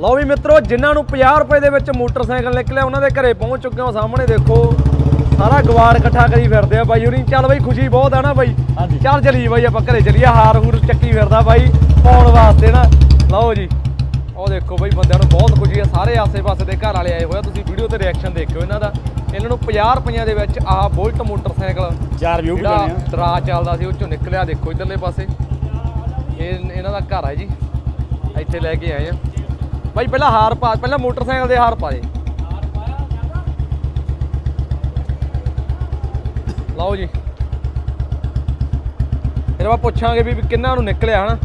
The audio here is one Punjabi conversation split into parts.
ਲਓ ਵੀ ਮਿੱਤਰੋ ਜਿਨ੍ਹਾਂ ਨੂੰ 50 ਰੁਪਏ ਦੇ ਵਿੱਚ ਮੋਟਰਸਾਈਕਲ ਨਿਕਲਿਆ ਉਹਨਾਂ ਦੇ ਘਰੇ ਪਹੁੰਚ ਚੁੱਕੇ ਹਾਂ ਸਾਹਮਣੇ ਦੇਖੋ। ਸਾਰਾ ਗਵਾੜ ਇਕੱਠਾ ਕਰੀ ਫਿਰਦੇ ਆ ਬਾਈ ਹੋਰੀ। ਚੱਲ ਬਾਈ ਖੁਸ਼ੀ ਬਹੁਤ ਆ ਨਾ ਬਾਈ। ਚੱਲ ਚਲੀ ਬਾਈ ਆਪਾਂ ਘਰੇ ਚਲੀਏ। ਹਾਰ ਹੂਰ ਚੱਕੀ ਫਿਰਦਾ ਬਾਈ ਪਾਉਣ ਵਾਸਤੇ ਨਾ। ਲਓ ਜੀ। ਉਹ ਦੇਖੋ ਬਾਈ ਬੰਦਿਆਂ ਨੂੰ ਬਹੁਤ ਖੁਸ਼ੀ ਆ। ਸਾਰੇ ਆਸੇ-ਪਾਸੇ ਦੇ ਘਰ ਵਾਲੇ ਆਏ ਹੋਏ ਆ। ਤੁਸੀਂ ਵੀਡੀਓ ਤੇ ਰਿਐਕਸ਼ਨ ਦੇਖਿਓ ਇਹਨਾਂ ਦਾ। ਇਹਨਾਂ ਨੂੰ 50 ਰੁਪਈਆਂ ਦੇ ਵਿੱਚ ਆਹ ਬੁਲਟ ਮੋਟਰਸਾਈਕਲ ਚਾਰ ਵਿਊ ਜਿਹੜਾ ਬਣਾਉਣੇ ਆ ਦਰਾ ਚੱਲਦਾ ਸੀ ਉਹ ਚੋਂ ਨਿਕਲਿਆ। ਦੇਖੋ ਇਧਰਲੇ ਪਾਸੇ। ਇਹ ਇਹਨਾਂ ਦਾ ਘਰ ਹੈ ਜੀ। ਇੱਥੇ ਲੈ ਕੇ ਆਏ ਆ। ਬਾਈ ਪਹਿਲਾਂ ਹਾਰ ਪਾ ਪਹਿਲਾਂ ਮੋਟਰਸਾਈਕਲ ਦੇ ਹਾਰ ਪਾ ਦੇ ਲਓ ਜੀ। ਫਿਰ ਆਪਾਂ ਪੁੱਛਾਂਗੇ ਵੀ ਕਿੰਨਾਂ ਨੂੰ ਨਿਕਲਿਆ ਹਨਾ?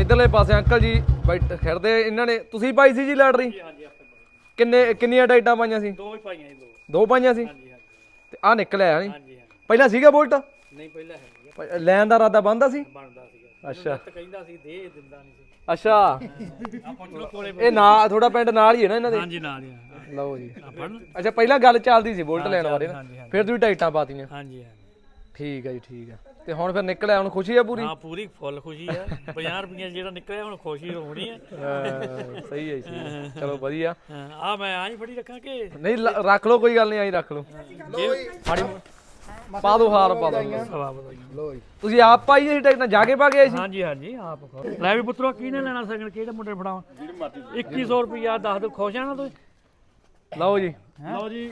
ਇਧਰਲੇ ਪਾਸੇ ਅੰਕਲ ਜੀ ਬੈਠ ਖੜਦੇ ਇਹਨਾਂ ਨੇ ਤੁਸੀਂ ਪਾਈ ਸੀ ਜੀ ਲੈਟਰੀ? ਕਿੰਨੇ ਕਿੰਨੀਆਂ ਡਾਈਟਾਂ ਪਾਈਆਂ ਸੀ? ਦੋ ਹੀ ਪਾਈਆਂ ਜੀ ਦੋ। ਦੋ ਪਾਈਆਂ ਸੀ? ਹਾਂਜੀ ਹਾਂਜੀ। ਤੇ ਆ ਨਿਕਲਿਆ ਹਾਂਜੀ। ਪਹਿਲਾਂ ਸੀਗਾ ਬੁਲਟ? ਨਹੀਂ ਪਹਿਲਾਂ ਹੈ ਪ- ਲੈਣ ਦਾ ਇਰਾਦਾ ਬੰਦਾ ਸੀ? ਬਣਦਾ ਸੀਗਾ। ਅੱਛਾ। ਤੇ ਕਹਿੰਦਾ ਸੀ ਦੇ ਦਿੰਦਾ ਨਹੀਂ ਸੀ। ਅੱਛਾ। ਆਪਾਂ ਚਲੋ ਕੋਲੇ ਇਹ ਨਾ ਥੋੜਾ ਪਿੰਡ ਨਾਲ ਹੀ ਹੈ ਨਾ ਇਹਨਾਂ ਦੇ? ਹਾਂਜੀ ਨਾਲ ਹੀ ਆ। ਲਓ ਜੀ। ਆ ਅੱਛਾ ਪਹਿਲਾਂ ਗੱਲ ਚੱਲਦੀ ਸੀ ਬੁਲਟ ਲੈਣ ਬਾਰੇ ਨਾ। ਹਾਂਜੀ ਹਾਂਜੀ। ਫਿਰ ਤੁਸੀਂ ਟਾਈਟਾਂ ਪਾਤੀਆਂ। ਹਾਂਜੀ ਹਾਂਜੀ। ਠੀਕ ਹੈ ਜੀ ਠੀਕ ਹੈ ਤੇ ਹੁਣ ਫਿਰ ਨਿਕਲਿਆ ਹੁਣ ਖੁਸ਼ੀ ਆ ਪੂਰੀ? ਹਾਂ ਪੂਰੀ ਫੁੱਲ ਖੁਸ਼ੀ ਆ। 50 ਰੁਪਈਆ ਜਿਹੜਾ ਨਿਕਲਿਆ ਹੁਣ ਖੁਸ਼ੀ ਹੋਣੀ ਆ। ਹਾਂ, ਸਹੀ ਹੈ ਜੀ, ਸਹੀ ਹੈ ਚਲੋ ਵਧੀਆ। ਆ ਮੈਂ ਆਂ ਹੀ ਫੜੀ ਰੱਖਾਂ ਕਿ? ਨਹੀਂ ਲ- ਰੱਖ ਲਓ ਕੋਈ ਗੱਲ ਨਹੀਂ ਆਈ ਰੱਖ ਲਓ। ਫਾੜੀ ਪਾ ਦੋ ਹਾਰ ਪਾ ਦੋ ਸਵਾ ਬਤਾਈਆਂ ਲਓ ਜੀ। ਤੁਸੀਂ ਆਪ ਪਾਈ ਸੀ ਟਾਈਟਾਂ ਜਾ ਕੇ ਪਾ ਗਏ ਸੀ? ਹਾਂਜੀ ਹਾਂਜੀ ਆਪ ਖੋ ਲੈ ਵੀ ਪੁੱਤਰੋ ਕਿਹਨੇ ਲੈਣਾ ਸਗਣ ਕਿਹੜੇ ਮੁੰਡੇ ਨੂੰ ਫੜਾਵਾਂ? 2100 ਰੁਪਈਆ ਦੱਸ ਦੋ ਖੁਸ਼ ਆ ਨਾ ਤੂੰ ਲਓ ਜੀ। ਲਓ ਜੀ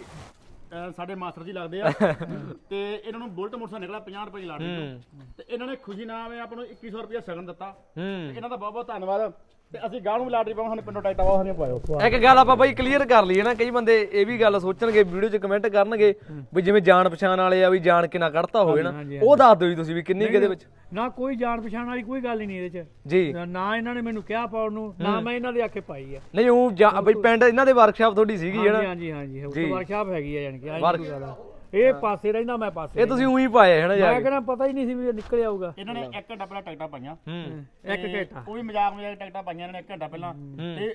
ਅਹ ਸਾਡੇ ਮਾਸਟਰ ਜੀ ਲੱਗਦੇ ਆ। ਤੇ ਇਹਨਾਂ ਨੂੰ ਬੁਲਟ ਮੋਟਰਸਾਈਕਲ ਨਿਕਲਿਆ 50 ਰੁਪਏ ਦੀ ਲਾਟਰੀ ਤੋਂ। ਤੇ ਇਹਨਾਂ ਨੇ ਖੁਸ਼ੀ ਨਾਲ ਐਵੇਂ ਆਪਾਂ ਨੂੰ 2100 ਰੁਪਏ ਸਗਨ ਦਿੱਤਾ। ਹੂੰ। ਇਹਨਾਂ ਦਾ ਬਹੁਤ ਬਹੁਤ ਧੰਨਵਾਦ। ਤੇ ਅਸੀਂ ਗਾਹ ਨੂੰ ਲਾਟਰੀ ਪਾਵਾਂ ਸਾਨੂੰ ਪਿੰਡੋਂ ਟਾਈਟਾ ਵਾ ਸਾਨੂੰ ਪਾਇਓ। ਇੱਕ ਗੱਲ ਆਪਾਂ ਬਾਈ ਕਲੀਅਰ ਕਰ ਲਈਏ ਨਾ ਕਈ ਬੰਦੇ ਇਹ ਵੀ ਗੱਲ ਸੋਚਣਗੇ ਵੀਡੀਓ 'ਚ ਕਮੈਂਟ ਕਰਨਗੇ ਵੀ ਜਿਵੇਂ ਜਾਣ ਪਛਾਣ ਵਾਲੇ ਆ ਵੀ ਜਾਣ ਕੇ ਨਾ ਕੱਢਤਾ ਹੋਵੇ ਨਾ ਹਾਂਜੀ, ਉਹ ਦੱਸ ਦਿਓ ਜੀ ਤੁਸੀਂ ਵੀ ਕਿੰਨੀ ਕੁ ਇਹਦੇ ਵਿੱਚ। ਨਾ ਕੋਈ ਜਾਣ ਪਛਾਣ ਵਾਲੀ ਕੋਈ ਗੱਲ ਹੀ ਨਹੀਂ ਇਹਦੇ ਚ। ਜੀ। ਨਾ ਇਹਨਾਂ ਨੇ ਮੈਨੂੰ ਕਿਹਾ ਪਾਉਣ ਨੂੰ ਨਾ ਮੈਂ ਇਹਨਾਂ ਦੇ ਆਖੇ ਪਾਈ ਆ। ਨਹੀਂ ਉਹ ਜਾ- ਬਈ ਪਿੰਡ ਇਹਨਾਂ ਦੇ ਵਰਕਸ਼ਾਪ ਤੁਹਾਡੀ ਸੀਗੀ ਹੈ ਹਾਂਜੀ ਨਾ ਹਾਂਜੀ ਹਾਂਜੀ ਜੀ। ਵਰਕਸ਼ਾਪ ਹੈਗੀ ਆ ਜਾਨ ਕਿ Work- ਕੋਈ ਗੱਲ ਆ। ਇਹ ਪਾਸੇ ਰਹਿੰਦਾ ਮੈਂ ਪਾਸੇ ਇਹ ਤੁਸੀਂ ਉਹੀ ਪਾਏ ਹੈ ਨਾ ਜਾ ਮੈਂ ਕਹਿੰਦਾ ਪਤਾ ਹੀ ਨਹੀਂ ਸੀ ਵੀ ਇਹ ਨਿਕਲ ਆਊਗਾ। ਇਹਨਾਂ ਨੇ 1 ਘੰਟਾ ਪਹਿਲਾਂ ਟਾਈਟਾਂ ਪਾਈਆਂ। ਹੂੰ। ਇੱਕ ਘੰਟਾ। ਉਹ ਵੀ ਮਜ਼ਾਕ ਮਜ਼ਾਕ ਟਿਕਟਾਂ ਪਾਈਆਂ ਇਹਨਾਂ ਨੇ 1 ਘੰਟਾ ਪਹਿਲਾਂ। ਤੇ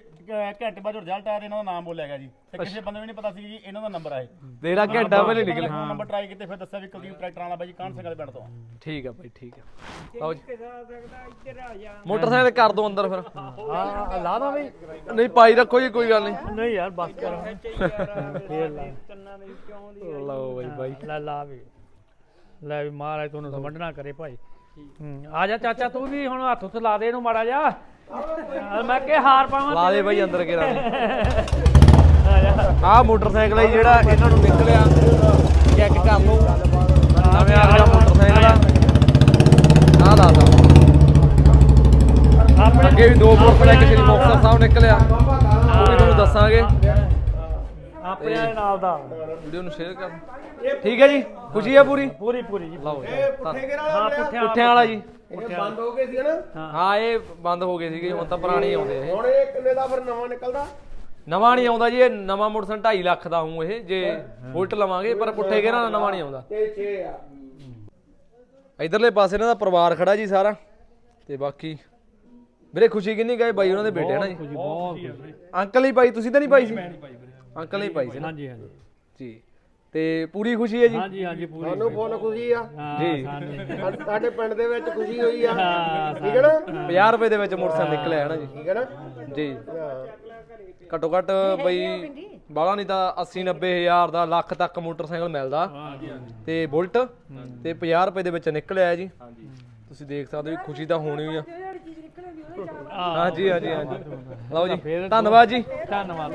ਇੱਕ ਘੰਟੇ ਬਾਅਦ ਰਿਜ਼ਲਟ ਆਇਆ ਤੇ ਇਹਨਾਂ ਦਾ ਨਾਮ ਬੋਲਿਆ ਗਿਆ ਜੀ। ਤੇ ਕਿਸੇ ਬੰਦੇ ਨੂੰ ਨਹੀਂ ਪਤਾ ਸੀ ਜੀ ਇਹਨਾਂ ਦਾ ਨੰਬਰ ਆਏ ਤੇਰਾ ਘੰਟਾ ਪਹਿਲੇ ਨਿਕਲਿਆ। ਫੋਨ ਨੰਬਰ ਟਰਾਈ ਕੀਤੇ ਫਿਰ ਦੱਸਿਆ ਵੀ ਕੁਲਦੀਪ ਟਰੈਕਟਰਾਂ ਵਾਲਾ ਬਾਈ ਜੀ ਕਾਹਨ ਸਿੰਘ ਵਾਲੇ ਪਿੰਡ ਤੋਂ। ਠੀਕ ਆ ਬਾਈ ਠੀਕ ਆ। ਲਓ ਜੀ। ਮੋਟਰਸਾਈਕਲ ਕਰ ਦੋ ਅੰਦਰ ਫਿਰ। ਹਾਂ ਲਾ ਦਾ ਬਈ। ਨਹੀਂ ਪਾਈ ਰੱਖੋ ਜੀ ਕੋਈ ਗੱਲ ਨਹੀਂ। ਨਹੀਂ ਯਾਰ ਬਸ ਕਰ। ਫੇਰ ਲਾ। ਲਓ ਬਾਈ ਬਾਈ। ਲੈ ਲਾ ਵੀ। ਲੈ ਵੀ ਮਹਾਰਾਜ ਤੁਹਾਨੂੰ ਸਮਝਣਾ ਕਰੇ ਭਾਈ। ਹੂੰ, ਆ ਜਾ ਚਾਚਾ ਤੂੰ ਵੀ ਹੁਣ ਹੱਥ ਉੱਤੇ ਲਾ ਦੇ ਇਹਨੂੰ ਮਾੜਾ ਜਾ ਮੈਂ ਕਿ ਹਾਰ ਪਾਵਾਂ ਲਾ ਦੇ ਬਾਈ ਅੰਦਰ ਕਿਰਾ ਆ ਜਾ ਆਹ ਮੋਟਰਸਾਈਕਲ ਹੈ ਜੀ ਜਿਹੜਾ ਇਹਨਾਂ ਨੂੰ ਨਿਕਲਿਆ। ਚੈੱਕ ਕਰ ਲਓ। ਨਵੇਂ ਆ ਗਿਆ ਮੋਟਰਸਾਈਕਲ ਆ। ਆਹ ਲਾ ਤਾ ਆਪਣੇ ਅੱਗੇ ਵੀ ਦੋ ਮੋਟਰਸਾਈਕਲ ਸ਼੍ਰੀ ਮੁਕਤਸਰ ਸਾਹਿਬ ਨਿਕਲਿਆ। ਉਹ ਵੀ ਤੁਹਾਨੂੰ ਦੱਸਾਂਗੇ। ਆਪਣੇ ਵਾਲੇ ਨਾਲ ਦਾ। ਵੀਡੀਓ ਨੂੰ ਸ਼ੇਅਰ ਕਰ। ਠੀਕ ਹੈ ਜੀ? ਖੁਸ਼ੀ ਹੈ ਪੂਰੀ? ਪੂਰੀ ਪੂਰੀ ਜੀ ਲਓ ਜੀ। ਧੰਨ- ਹਾਂ ਪੁੱਠਿਆਂ ਪੁੱਠਿਆਂ ਵਾਲਾ ਜੀ। ਬੰਦ ਹੋ ਗਏ ਸੀ ਨਾ ਹਾਂ। ਇਹ ਬੰਦ ਹੋ ਗਏ ਸੀਗੇ ਹੁਣ ਤਾਂ ਪੁਰਾਣੇ ਆਉਂਦੇ ਇਹ। ਹੁਣ ਇਹ ਕਿੰਨੇ ਦਾ ਫਿਰ ਨਵਾਂ ਨਿਕਲਦਾ? ਨਵਾਂ ਨਹੀਂ ਆਉਂਦਾ ਜੀ ਇਹ ਨਵਾਂ ਮੋਟਰਸਾਈਕਲ 2.5 ਲੱਖ ਦਾ ਹੂੰ ਇਹ। ਜੇ ਬੁਲਟ ਲਵਾਂਗੇ ਪਰ ਪੁੱਠੇ ਗੇਰਾਂ ਦਾ ਨਵਾਂ ਨਹੀਂ ਆਉਂਦਾ। ਤੇ 6 ਆ। ਇਧਰਲੇ ਪਾਸੇ ਇਹਨਾਂ ਦਾ ਪਰਿਵਾਰ ਖੜਾ ਜੀ ਸਾਰਾ। ਤੇ ਬਾਕੀ ਵੀਰੇ ਖੁਸ਼ੀ ਕਿੰਨੀ ਗਏ ਬਾਈ ਉਹਨਾਂ ਦੇ ਬੇਟੇ ਹਨ ਜੀ? ਬਹੁਤ ਅੰਕਲ ਹੀ ਪਾਈ ਤੁਸੀਂ ਤਾਂ ਨਹੀਂ ਪਾਈ ਸੀ? ਅੰਕਲ ਹੀ ਪਾਈ ਸੀ ਨਾ। ਹਾਂਜੀ ਹਾਂਜੀ। ਜੀ। ਤੇ ਪੂਰੀ ਖੁਸ਼ੀ ਹੈ ਜੀ? ਹਾਂਜੀ ਹਾਂਜੀ ਪੂਰੀ ਤੁਹਾਨੂੰ ਫੋਨ ਖੁਸ਼ੀ ਆ। ਜੀ। ਸਾਨੂੰ- ਸਾ- ਸਾਡੇ ਪਿੰਡ ਦੇ ਵਿੱਚ ਖੁਸ਼ੀ ਹੋਈ ਆ। ਹਾਂ, ਠੀਕ ਹੈ ਨਾ? 50 ਰੁਪਏ ਦੇ ਵਿੱਚ ਮੋਟਰਸਾਈਕਲ ਨਿਕਲਿਆ ਹੈ ਨਾ ਜੀ। ਠੀਕ ਹੈ ਨਾ? ਜੀ। ਹਾਂ। ਘੱਟੋ ਘੱਟ ਬਈ ਬਾਲਾ ਨਹੀਂ ਤਾਂ 80 90 ਹਜ਼ਾਰ ਦਾ ਲੱਖ ਤੱਕ ਮੋਟਰਸਾਈਕਲ ਮਿਲਦਾ। ਤੇ ਬੁਲਟ ਤੇ 50 ਰੁਪਏ ਦੇ ਵਿੱਚ ਨਿਕਲਿਆ ਹੈ ਜੀ। ਤੁਸੀਂ ਦੇਖ ਸਕਦੇ ਹੋ ਵੀ ਖੁਸ਼ੀ ਤਾਂ ਹੋਣੀ ਹੀ ਆ। ਹਾਂਜੀ ਹਾਂਜੀ ਹਾਂਜੀ। ਲਓ ਜੀ ਧੰਨਵਾਦ ਜੀ। ਧੰਨਵਾਦ।